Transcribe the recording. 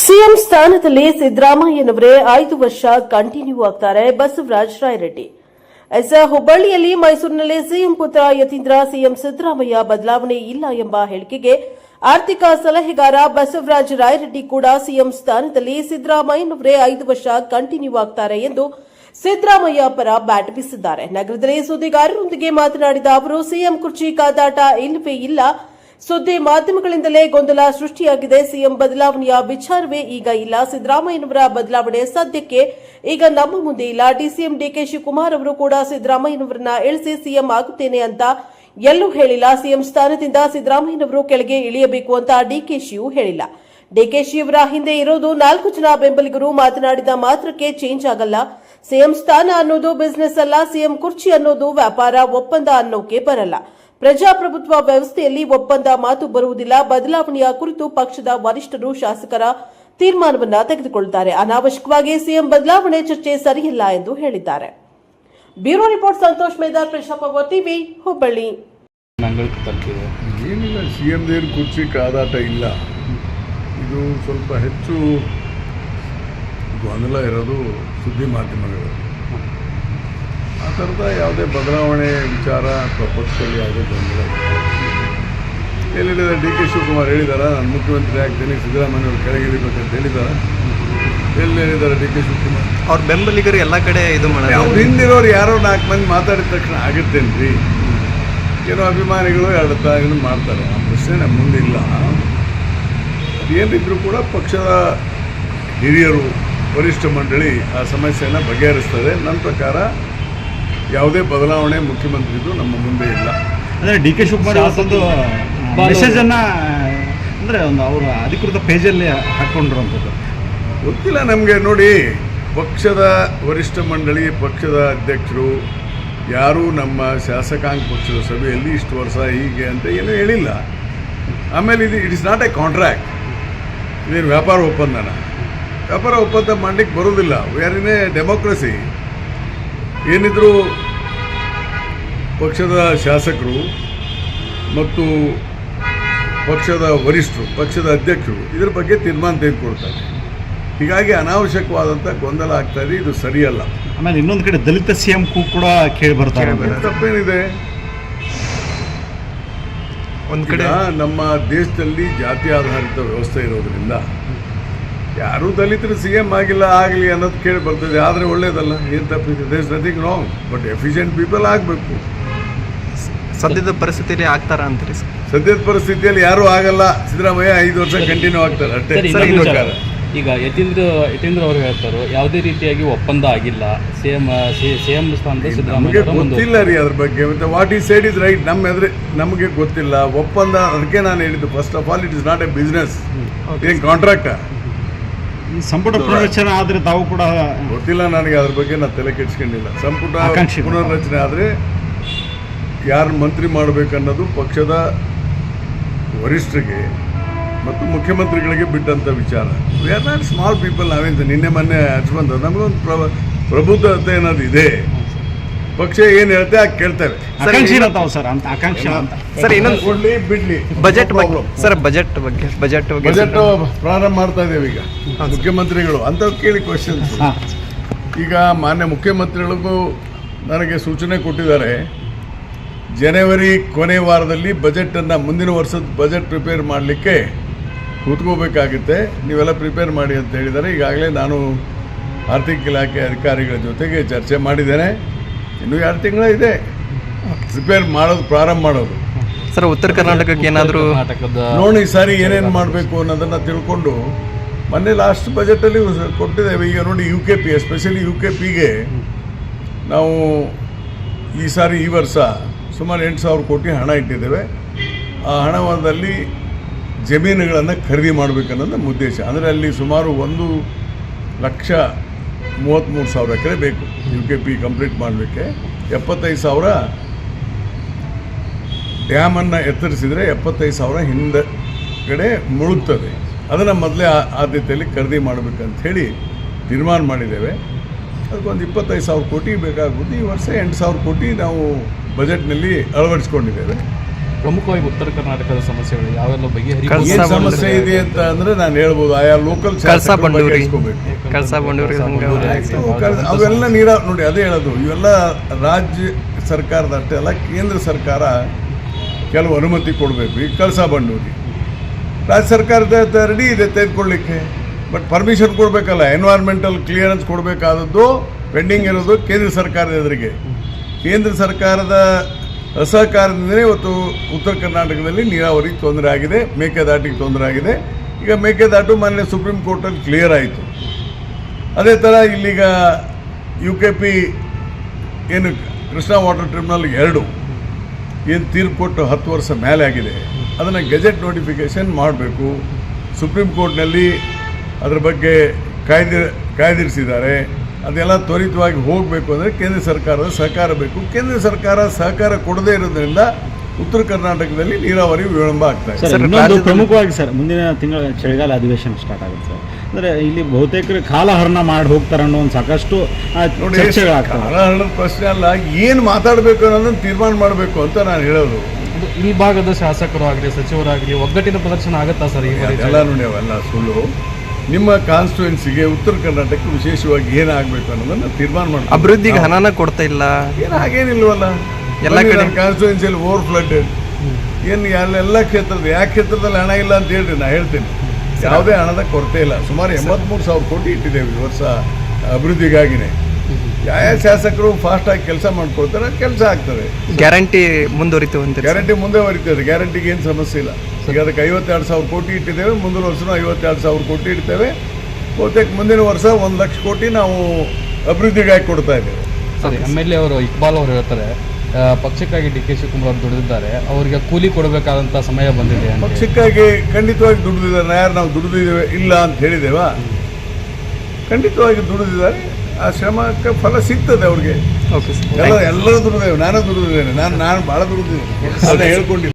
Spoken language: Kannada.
ಸಿಎಂ ಸ್ಥಾನದಲ್ಲಿ ಸಿದ್ದರಾಮಯ್ಯನವರೇ ಐದು ವರ್ಷ ಕಂಟಿನ್ಯೂ ಆಗ್ತಾರೆ ಬಸವರಾಜ ರಾಯರೆಡ್ಡಿ. ಎಸ್ ಹುಬ್ಬಳ್ಳಿಯಲ್ಲಿ ಮೈಸೂರಿನಲ್ಲಿ ಸಿಎಂ ಪುತ್ರ ಯತೀಂದ್ರ, ಸಿಎಂ ಸಿದ್ದರಾಮಯ್ಯ ಬದಲಾವಣೆ ಇಲ್ಲ ಎಂಬ ಹೇಳಿಕೆಗೆ ಆರ್ಥಿಕ ಸಲಹೆಗಾರ ಬಸವರಾಜ ರಾಯರೆಡ್ಡಿ ಕೂಡ ಸಿಎಂ ಸ್ಥಾನದಲ್ಲಿ ಸಿದ್ದರಾಮಯ್ಯನವರೇ ಐದು ವರ್ಷ ಕಂಟಿನ್ಯೂ ಆಗ್ತಾರೆ ಎಂದು ಸಿದ್ದರಾಮಯ್ಯ ಪರ ಬ್ಯಾಟ್ ಬೀಸಿದ್ದಾರೆ ನಗರದಲ್ಲಿ ಸುದ್ದಿಗಾರರೊಂದಿಗೆ ಮಾತನಾಡಿದ ಅವರು, ಸಿಎಂ ಕುರ್ಚಿ ಕಾದಾಟ ಇಲ್ಲವೇ ಇಲ್ಲ ಸುದ್ದಿ ಮಾಧ್ಯಮಗಳಿಂದಲೇ ಗೊಂದಲ ಸೃಷ್ಟಿಯಾಗಿದೆ. ಸಿಎಂ ಬದಲಾವಣೆಯ ವಿಚಾರವೇ ಈಗ ಇಲ್ಲ. ಸಿದ್ದರಾಮಯ್ಯನವರ ಬದಲಾವಣೆ ಸದ್ಯಕ್ಕೆ ಈಗ ನಮ್ಮ ಮುಂದೆ ಇಲ್ಲ. ಡಿಸಿಎಂ ಡಿಕೆ ಶಿವಕುಮಾರ್ ಅವರು ಕೂಡ ಸಿದ್ದರಾಮಯ್ಯನವರನ್ನ ಇಳಿಸಿ ಸಿಎಂ ಆಗುತ್ತೇನೆ ಅಂತ ಎಲ್ಲೂ ಹೇಳಿಲ್ಲ. ಸಿಎಂ ಸ್ಥಾನದಿಂದ ಸಿದ್ದರಾಮಯ್ಯನವರು ಕೆಳಗೆ ಇಳಿಯಬೇಕು ಅಂತ ಡಿಕೆಶಿಯು ಹೇಳಿಲ್ಲ. ಡಿಕೆಶಿಯವರ ಹಿಂದೆ ಇರೋದು ನಾಲ್ಕು ಜನ ಬೆಂಬಲಿಗರು ಮಾತನಾಡಿದ ಮಾತ್ರಕ್ಕೆ ಚೇಂಜ್ ಆಗಲ್ಲ. ಸಿಎಂ ಸ್ಥಾನ ಅನ್ನೋದು ಬಿಸ್ನೆಸ್ ಅಲ್ಲ. ಸಿಎಂ ಕುರ್ಚಿ ಅನ್ನೋದು ವ್ಯಾಪಾರ ಒಪ್ಪಂದ ಅನ್ನೋಕೆ ಬರಲ್ಲ. ಪ್ರಜಾಪ್ರಭುತ್ವ ವ್ಯವಸ್ಥೆಯಲ್ಲಿ ಒಪ್ಪಂದ ಮಾತು ಬರುವುದಿಲ್ಲ. ಬದಲಾವಣೆಯ ಕುರಿತು ಪಕ್ಷದ ವರಿಷ್ಠರು ಶಾಸಕರ ತೀರ್ಮಾನವನ್ನ ತೆಗೆದುಕೊಳ್ಳುತ್ತಾರೆ. ಅನಾವಶ್ಯಕವಾಗಿ ಸಿಎಂ ಬದಲಾವಣೆ ಚರ್ಚೆ ಸರಿಯಿಲ್ಲ ಎಂದು ಹೇಳಿದ್ದಾರೆ. ಬ್ಯೂರೋ ರಿಪೋರ್ಟ್ ಸಂತೋಷ್ ಮೇದಾರ್ ಪ್ರಶಾಪ ಟಿವಿ ಹುಬ್ಬಳ್ಳಿ. ಏನಿಲ್ಲ ಸಿ ಎಂ ದೇವ್ರ ಕುರ್ಚಿ ಕಾದಾಟ ಇಲ್ಲ. ಇದು ಸ್ವಲ್ಪ ಹೆಚ್ಚು ಗೊಂದಲ ಇರೋದು ಸುದ್ದಿ ಮಾಧ್ಯಮಗಳು ಥರದ ಯಾವುದೇ ಬದಲಾವಣೆ ವಿಚಾರ ಅಥವಾ ಪಕ್ಷದಲ್ಲಿ ಯಾವುದೇ ಗೊಂದಲ ಎಲ್ಲಿದ್ದಾರೆ ಡಿ ಕೆ ಶಿವಕುಮಾರ್ ಹೇಳಿದ್ದಾರೆ ನಾನು ಮುಖ್ಯಮಂತ್ರಿ ಆಗ್ತೀನಿ ಸಿದ್ದರಾಮಯ್ಯ ಅವರು ಕೆಳಗೆ ಇಳಿಬೇಕಂತ ಹೇಳಿದಾರ. ಎಲ್ಲಿ ಹೇಳಿದ್ದಾರೆ ಡಿ ಕೆ ಶಿವಕುಮಾರ್? ಅವ್ರ ಬೆಂಬಲಿಗರು ಎಲ್ಲ ಕಡೆ ಇದು ಅವ್ರು ಮಾಡೋದು ಹಿಂದಿರೋರು ಯಾರೋ ನಾಲ್ಕು ಮಂದಿ ಮಾತಾಡಿದ ತಕ್ಷಣ ಆಗುತ್ತೇನ್ರಿ? ಏನೋ ಅಭಿಮಾನಿಗಳು ಎರಡು ತಾಯಿಗಳು ಮಾಡ್ತಾರೆ. ಆ ಪ್ರಶ್ನೆ ನಮ್ಮ ಮುಂದಿಲ್ಲ ಏನಿದ್ರು ಕೂಡ ಪಕ್ಷದ ಹಿರಿಯರು ವರಿಷ್ಠ ಮಂಡಳಿ ಆ ಸಮಸ್ಯೆಯನ್ನು ಬಗೆಹರಿಸ್ತದೆ. ನನ್ನ ಪ್ರಕಾರ ಯಾವುದೇ ಬದಲಾವಣೆ ಮುಖ್ಯಮಂತ್ರಿದು ನಮ್ಮ ಮುಂದೆ ಇಲ್ಲ. ಅಂದರೆ ಡಿ ಕೆ ಶಿವಕುಮಾರ್ ಒಂದು ಮೆಸೇಜ್ ಅನ್ನ ಅಂದರೆ ಒಂದು ಅವರು ಅಧಿಕೃತ ಪೇಜಲ್ಲಿ ಹಾಕ್ಕೊಂಡಿರುವಂಥದ್ದು ಗೊತ್ತಿಲ್ಲ ನಮಗೆ ನೋಡಿ ಪಕ್ಷದ ವರಿಷ್ಠ ಮಂಡಳಿ ಪಕ್ಷದ ಅಧ್ಯಕ್ಷರು ಯಾರೂ ನಮ್ಮ ಶಾಸಕಾಂಗ ಪಕ್ಷದ ಸಭೆಯಲ್ಲಿ ಇಷ್ಟು ವರ್ಷ ಹೀಗೆ ಅಂತ ಏನೂ ಹೇಳಿಲ್ಲ. ಆಮೇಲೆ ಇದು it is not a contract ಇದೇನು ವ್ಯಾಪಾರ ಒಪ್ಪಂದನ? ವ್ಯಾಪಾರ ಒಪ್ಪಂದ ಮಾಡಲಿಕ್ಕೆ ಬರೋದಿಲ್ಲ we are in a democracy ಏನಿದ್ರು ಪಕ್ಷದ ಶಾಸಕರು ಮತ್ತು ಪಕ್ಷದ ವರಿಷ್ಠರು ಪಕ್ಷದ ಅಧ್ಯಕ್ಷರು ಇದ್ರ ಬಗ್ಗೆ ತೀರ್ಮಾನ ತೆಗೆದುಕೊಳ್ತಾರೆ. ಹೀಗಾಗಿ ಅನಾವಶ್ಯಕವಾದಂಥ ಗೊಂದಲ ಆಗ್ತಾ ಇದೆ ಇದು ಸರಿಯಲ್ಲ. ಆಮೇಲೆ ಇನ್ನೊಂದು ಕಡೆ ದಲಿತ ಸಿ ಎಂ ಕೂ ಕೂಡ ಕೇಳಿ ಬರ್ತಾರೆ. ತಪ್ಪೇನಿದೆ? ಒಂದು ಕಡೆ ನಮ್ಮ ದೇಶದಲ್ಲಿ ಜಾತಿ ಆಧಾರಿತ ವ್ಯವಸ್ಥೆ ಇರೋದ್ರಿಂದ ಯಾರೂ ದಲಿತರು ಸಿ ಎಂ ಆಗಿಲ್ಲ ಆಗಲಿ ಅನ್ನೋದು ಕೇಳಿ ಬರ್ತದೆ. ಆದರೆ ಒಳ್ಳೇದಲ್ಲ. ಏನು ತಪ್ಪಿದೆ? ದೇಶ nothing wrong but efficient people ಆಗಬೇಕು. ಸದ್ಯದ ಪರಿಸ್ಥಿತಿಯಲ್ಲಿ ಆಗ್ತಾರ ಅಂತೀರಿ ಸರ್? ಸದ್ಯದ ಪರಿಸ್ಥಿತಿಯಲ್ಲಿ ಯಾರು ಆಗಲ್ಲ. ಸಿದ್ದರಾಮಯ್ಯ ಐದು ವರ್ಷ ಕಂಟಿನ್ಯೂ ಆಗ್ತಾರೆ. ಅಷ್ಟೇ. ಸರ್, ನನ್ನ ಇನ್ನೊಂದು ವಿಚಾರ. ಈಗ ಯತೀಂದ್ರ ಯತೀಂದ್ರ ಅವರು ಹೇಳ್ತಾರೆ ಯಾವುದೇ ರೀತಿಯಾಗಿ ಒಪ್ಪಂದ ಆಗಿಲ್ಲ. ಸೇಮ್ ಸೇಮ್ ಸ್ಥಾನದಲ್ಲಿ ನಮಗೆ ಸಿದ್ದರಾಮಯ್ಯ ಗೊತ್ತಿಲ್ಲ ರೀ ಅದ್ರ ಬಗ್ಗೆ. ಮತ್ತೆ what is side is right ನಮ್ಮ ಎದುರು ನಮಗೆ ಗೊತ್ತಿಲ್ಲ. ಒಪ್ಪಂದ ಅದಕ್ಕೆ ನಾನು ಹೇಳಿದ್ದು. First of all it is not a business ಏನು ಕಾಂಟ್ರಾಕ್ಟ್ ಈ ಸಂಪುಟ ಪುನರ್ರಚನೆ ಆದರೆ ತಾವು ಕೂಡ ಗೊತ್ತಿಲ್ಲ ನನಗೆ. ಅದ್ರ ಬಗ್ಗೆ ನಾನು ತಲೆ ಕೆಡಿಸ್ಕೊಂಡಿಲ್ಲ. ಸಂಪುಟ ಆಕಾಂಕ್ಷಿ. ಪುನರ್ರಚನೆ ಆದರೆ ಯಾರು ಮಂತ್ರಿ ಮಾಡಬೇಕನ್ನೋದು ಪಕ್ಷದ ವರಿಷ್ಠರಿಗೆ ಮತ್ತು ಮುಖ್ಯಮಂತ್ರಿಗಳಿಗೆ ಬಿಟ್ಟಂಥ ವಿಚಾರ. We are not small people ನಾವೇನು ನಿನ್ನೆ ಮೊನ್ನೆ ಹಚ್ಚಿ ಬಂದ ನಮಗೊಂದು ಪ್ರ ಪ್ರಬುದ್ಧತೆ ಅನ್ನೋದು ಇದೆ. ಪಕ್ಷ ಏನು ಹೇಳ್ತೆ ಆಗ ತಾವು ಸರ್ ಅಂತ ಆಕಾಂಕ್ಷಿ ಅಂತ. ಸರ್ ಇನ್ನೊಂದು ಕೊಡ್ಲಿ ಬಿಡ್ಲಿ ಬಜೆಟ್ ಸರ್ ಬಜೆಟ್ ಬಗ್ಗೆ ಬಜೆಟ್ ಬಗ್ಗೆ ಬಜೆಟ್ ಪ್ರಾರಂಭ ಮಾಡ್ತಾ ಇದ್ದೇವೆ ಈಗ. ಮುಖ್ಯಮಂತ್ರಿಗಳು ಅಂತ ಕೇಳಿ ಕ್ವಶನ್ಸ್ ಈಗ ಮಾನ್ಯ ಮುಖ್ಯಮಂತ್ರಿಗಳಿಗೂ ನನಗೆ ಸೂಚನೆ ಕೊಟ್ಟಿದ್ದಾರೆ. ಜನವರಿ ಕೊನೆ ವಾರದಲ್ಲಿ ಬಜೆಟನ್ನು ಮುಂದಿನ ವರ್ಷದ ಬಜೆಟ್ ಪ್ರಿಪೇರ್ ಮಾಡಲಿಕ್ಕೆ ಕೂತ್ಕೋಬೇಕಾಗುತ್ತೆ. ನೀವೆಲ್ಲ ಪ್ರಿಪೇರ್ ಮಾಡಿ ಅಂತ ಹೇಳಿದ್ದಾರೆ. ಈಗಾಗಲೇ ನಾನು ಆರ್ಥಿಕ ಇಲಾಖೆ ಅಧಿಕಾರಿಗಳ ಜೊತೆಗೆ ಚರ್ಚೆ ಮಾಡಿದ್ದೇನೆ. ಇನ್ನೂ ಎರಡು ತಿಂಗಳ ಇದೆ. ಪ್ರಿಪೇರ್ ಮಾಡೋದು ಪ್ರಾರಂಭ ಮಾಡೋದು. ಸರ್ ಉತ್ತರ ಕರ್ನಾಟಕಕ್ಕೆ ಏನಾದರೂ ನೋಡಿ ಈ ಸಾರಿ ಏನೇನು ಮಾಡಬೇಕು ಅನ್ನೋದನ್ನು ತಿಳ್ಕೊಂಡು ಮೊನ್ನೆ ಲಾಸ್ಟ್ ಬಜೆಟಲ್ಲಿ ಕೊಟ್ಟಿದ್ದೇವೆ. ಈಗ ನೋಡಿ U K P especially U K ಪಿಗೆ ನಾವು ಈ ಸಾರಿ ಈ ವರ್ಷ ಸುಮಾರು ಎಂಟು ಸಾವಿರ ಕೋಟಿ ಹಣ ಇಟ್ಟಿದ್ದೇವೆ. ಆ ಹಣದಲ್ಲಿ ಜಮೀನುಗಳನ್ನು ಖರೀದಿ ಮಾಡಬೇಕನ್ನೋದು ನಮ್ಮ ಉದ್ದೇಶ. ಅಂದರೆ ಅಲ್ಲಿ ಸುಮಾರು ಒಂದು ಲಕ್ಷ ಮೂವತ್ತ್ಮೂರು ಸಾವಿರ ಎಕರೆ ಬೇಕು ಯು ಕೆ ಪಿ ಕಂಪ್ಲೀಟ್ ಮಾಡಲಿಕ್ಕೆ. ಎಪ್ಪತ್ತೈದು ಸಾವಿರ ಡ್ಯಾಮನ್ನು ಎತ್ತರಿಸಿದರೆ ಎಪ್ಪತ್ತೈದು ಸಾವಿರ ಹಿಂದಗಡೆ ಮುಳುಗ್ತದೆ. ಅದನ್ನು ಮೊದಲೇ ಆದ್ಯತೆಯಲ್ಲಿ ಖರೀದಿ ಮಾಡಬೇಕಂತ ಹೇಳಿ ತೀರ್ಮಾನ ಮಾಡಿದ್ದೇವೆ. ಅದಕ್ಕೊಂದು ಇಪ್ಪತ್ತೈದು ಸಾವಿರ ಕೋಟಿ ಬೇಕಾಗುತ್ತೆ ಈ ವರ್ಷ ಎಂಟು ಸಾವಿರ ಕೋಟಿ ನಾವು ಬಜೆಟ್ನಲ್ಲಿ ಅಳವಡಿಸ್ಕೊಂಡಿದ್ದೇವೆ. ಪ್ರಮುಖವಾಗಿ ಉತ್ತರ ಕರ್ನಾಟಕದ ಸಮಸ್ಯೆಗಳು ಯಾವೆಲ್ಲ ಬಗೆಹರಿ ಏನ್ ಸಮಸ್ಯೆ ಇದೆ ಅಂತ ಅಂದ್ರೆ ನಾನು ಹೇಳ್ಬೋದು. ಆಯಾ ಲೋಕಲ್ ಅವೆಲ್ಲ ನೀರ ನೋಡಿ ಅದೇ ಹೇಳೋದು. ಇವೆಲ್ಲ ರಾಜ್ಯ ಸರ್ಕಾರದ ಅಷ್ಟೇ ಅಲ್ಲ ಕೇಂದ್ರ ಸರ್ಕಾರ ಕೆಲವು ಅನುಮತಿ ಕೊಡಬೇಕು. ಈ ಕಳಸಾ ಬಂಡೂರಿ. ರಾಜ್ಯ ಸರ್ಕಾರದ ರೆಡಿ ಇದೆ ತೆಗೆದುಕೊಳ್ಳಿಕ್ಕೆ. ಬಟ್ ಪರ್ಮಿಷನ್ ಕೊಡಬೇಕಲ್ಲ ಎನ್ವೈರ್ಮೆಂಟಲ್ ಕ್ಲಿಯರೆನ್ಸ್ ಕೊಡಬೇಕಾದದ್ದು ಪೆಂಡಿಂಗ್ ಇರೋದು ಕೇಂದ್ರ ಸರ್ಕಾರದ ಎದುರಿಗೆ. ಕೇಂದ್ರ ಸರ್ಕಾರದ ಅಸಹಕಾರದಿಂದಲೇ ಇವತ್ತು ಉತ್ತರ ಕರ್ನಾಟಕದಲ್ಲಿ ನೀರಾವರಿ ತೊಂದರೆ ಆಗಿದೆ, ಮೇಕೆದಾಟಿಗೆ ತೊಂದರೆ ಆಗಿದೆ. ಈಗ ಮೇಕೆದಾಟು ಮೊನ್ನೆ ಸುಪ್ರೀಂ ಕೋರ್ಟಲ್ಲಿ ಕ್ಲಿಯರ್ ಆಯಿತು. ಅದೇ ಥರ ಇಲ್ಲಿಗ ಯು ಕೆ ಪಿ ಏನು ಕೃಷ್ಣ ವಾಟರ್ ಟ್ರಿಬ್ಯುನಲ್ ಎರಡು ಏನು ತೀರ್ಪು ಕೊಟ್ಟು ಹತ್ತು ವರ್ಷ ಮೇಲೆ ಆಗಿದೆ. ಅದನ್ನು ಗೆಜೆಟ್ ನೋಟಿಫಿಕೇಷನ್ ಮಾಡಬೇಕು. ಸುಪ್ರೀಂ ಕೋರ್ಟ್ನಲ್ಲಿ ಅದರ ಬಗ್ಗೆ ಕಾಯ್ದಿ, ಕಾಯ್ದಿರಿಸಿದ್ದಾರೆ. ಅದೆಲ್ಲ ತ್ವರಿತವಾಗಿ ಹೋಗಬೇಕು ಅಂದರೆ ಕೇಂದ್ರ ಸರ್ಕಾರದ ಸಹಕಾರ ಬೇಕು. ಕೇಂದ್ರ ಸರ್ಕಾರ ಸಹಕಾರ ಕೊಡದೇ ಇರೋದ್ರಿಂದ ಉತ್ತರ ಕರ್ನಾಟಕದಲ್ಲಿ ನೀರಾವರಿ ವಿಳಂಬ ಆಗ್ತಾ ಇದೆ. ಸರ್ ಸರ್, ಇನ್ನೊಂದು ಪ್ರಮುಖವಾಗಿ ಸರ್ ಮುಂದಿನ ತಿಂಗಳ ಚಳಿಗಾಲ ಅಧಿವೇಶನ ಸ್ಟಾರ್ಟ್ ಆಗುತ್ತೆ ಸರ್. ಅಂದರೆ ಇಲ್ಲಿ ಬಹುತೇಕರು ಕಾಲಹರಣ ಮಾಡಿ ಹೋಗ್ತಾರೆ ಅನ್ನೋ ಒಂದು ಸಾಕಷ್ಟು ನೋಡಿ ಕಾಲಹರಣದ ಪ್ರಶ್ನೆ ಅಲ್ಲ ಏನು ಮಾತಾಡಬೇಕು ಅನ್ನೋದನ್ನು ತೀರ್ಮಾನ ಮಾಡಬೇಕು ಅಂತ ನಾನು ಹೇಳೋದು. ಈ ಭಾಗದ ಶಾಸಕರು ಆಗಲಿ ಸಚಿವರಾಗಲಿ ಒಗ್ಗಟ್ಟಿನ ಪ್ರದರ್ಶನ ಆಗುತ್ತಾ ಸರ್ ಈ ಎಲ್ಲ ನೋಡಿ ಅವೆಲ್ಲ ಸುಳ್ಳು. ನಿಮ್ಮ ಕಾನ್ಸ್ಟಿಟ್ಯೂನ್ಸಿಗೆ ಉತ್ತರ ಕರ್ನಾಟಕಕ್ಕೆ ವಿಶೇಷವಾಗಿ ಏನಾಗಬೇಕು ಅನ್ನೋದನ್ನ ತೀರ್ಮಾನ ಮಾಡಿ ಅಭಿವೃದ್ಧಿಗೆ ಹಣನ ಕೊಡ್ತಾ ಇಲ್ಲ. ಏನು ಹಾಗೇನಿಲ್ವಲ್ಲ? ಎಲ್ಲ ಕಡೆ- ಕಾನ್ಸ್ಟಿಟ್ಯೂನ್ಸಿಯಲ್ಲಿ ಓವರ್ ಫ್ಲಡ್ ಏನು ಎಲ್ಲ ಕ್ಷೇತ್ರದ ಯಾವ ಕ್ಷೇತ್ರದಲ್ಲಿ ಹಣ ಇಲ್ಲ ಅಂತ ಹೇಳ್ರಿ ನಾ ಹೇಳ್ತೀನಿ. ಯಾವುದೇ ಹಣದ ಕೊರತೆ ಇಲ್ಲ. ಸುಮಾರು ಎಂಬತ್ಮೂರು ಸಾವಿರ ಕೋಟಿ ಇಟ್ಟಿದ್ದೇವೆ ಈ ವರ್ಷ ಅಭಿವೃದ್ಧಿಗಾಗಿನೇ. ಯಾವ ಶಾಸಕರು ಫಾಸ್ಟಾಗಿ ಕೆಲಸ ಮಾಡ್ಕೊಳ್ತಾರೆ ಕೆಲಸ ಆಗ್ತದೆ. ಗ್ಯಾರಂಟಿ ಮುಂದುವರಿತು ಗ್ಯಾರಂಟಿ ಮುಂದೆ ಬರೀತದೆ ಗ್ಯಾರಂಟಿಗೆ ಏನು ಸಮಸ್ಯೆ ಇಲ್ಲ. ಈಗ ಅದಕ್ಕೆ ಐವತ್ತೆರಡು ಸಾವಿರ ಕೋಟಿ ಇಟ್ಟಿದ್ದೇವೆ ಮುಂದಿನ ವರ್ಷನೂ ಐವತ್ತೆರಡು ಸಾವಿರ ಕೋಟಿ ಇಡ್ತೇವೆ. ಬಹುತೇಕ ಮುಂದಿನ ವರ್ಷ ಒಂದು ಲಕ್ಷ ಕೋಟಿ ನಾವು ಅಭಿವೃದ್ಧಿಗಾಗಿ ಕೊಡ್ತಾ ಇದ್ದೇವೆ. ಸರಿ ಎಂ ಎಲ್ ಎ ಅವರು ಇಕ್ಬಾಲ್ ಅವರು ಹೇಳ್ತಾರೆ ಪಕ್ಷಕ್ಕಾಗಿ ಡಿ ಕೆ ಶಿವಕುಮಾರ್ ದುಡಿದಿದ್ದಾರೆ ಅವರಿಗೆ ಕೂಲಿ ಕೊಡಬೇಕಾದಂಥ ಸಮಯ ಬಂದಿದೆ. ಪಕ್ಷಕ್ಕಾಗಿ ಖಂಡಿತವಾಗಿ ದುಡಿದಿದ್ದಾರೆ ಯಾರು ನಾವು ದುಡಿದಿದ್ದೇವೆ ಇಲ್ಲ ಅಂತ ಹೇಳಿದ್ದೇವಾ? ಖಂಡಿತವಾಗಿ ದುಡಿದಿದ್ದಾರೆ ಆ ಶ್ರಮಕ್ಕೆ ಫಲ ಸಿಗ್ತದೆ ಅವ್ರಿಗೆ. ಸರ್ ಎಲ್ಲ ಎಲ್ಲರೂ ದುಡಿದೇವೆ ನಾನು ದುಡಿದಿದ್ದೇನೆ ನಾನು ನಾನು ಭಾಳ ದುಡಿದಿದ್ದೇನೆ ಅದನ್ನ ಹೇಳ್ಕೊಂಡಿಲ್ಲ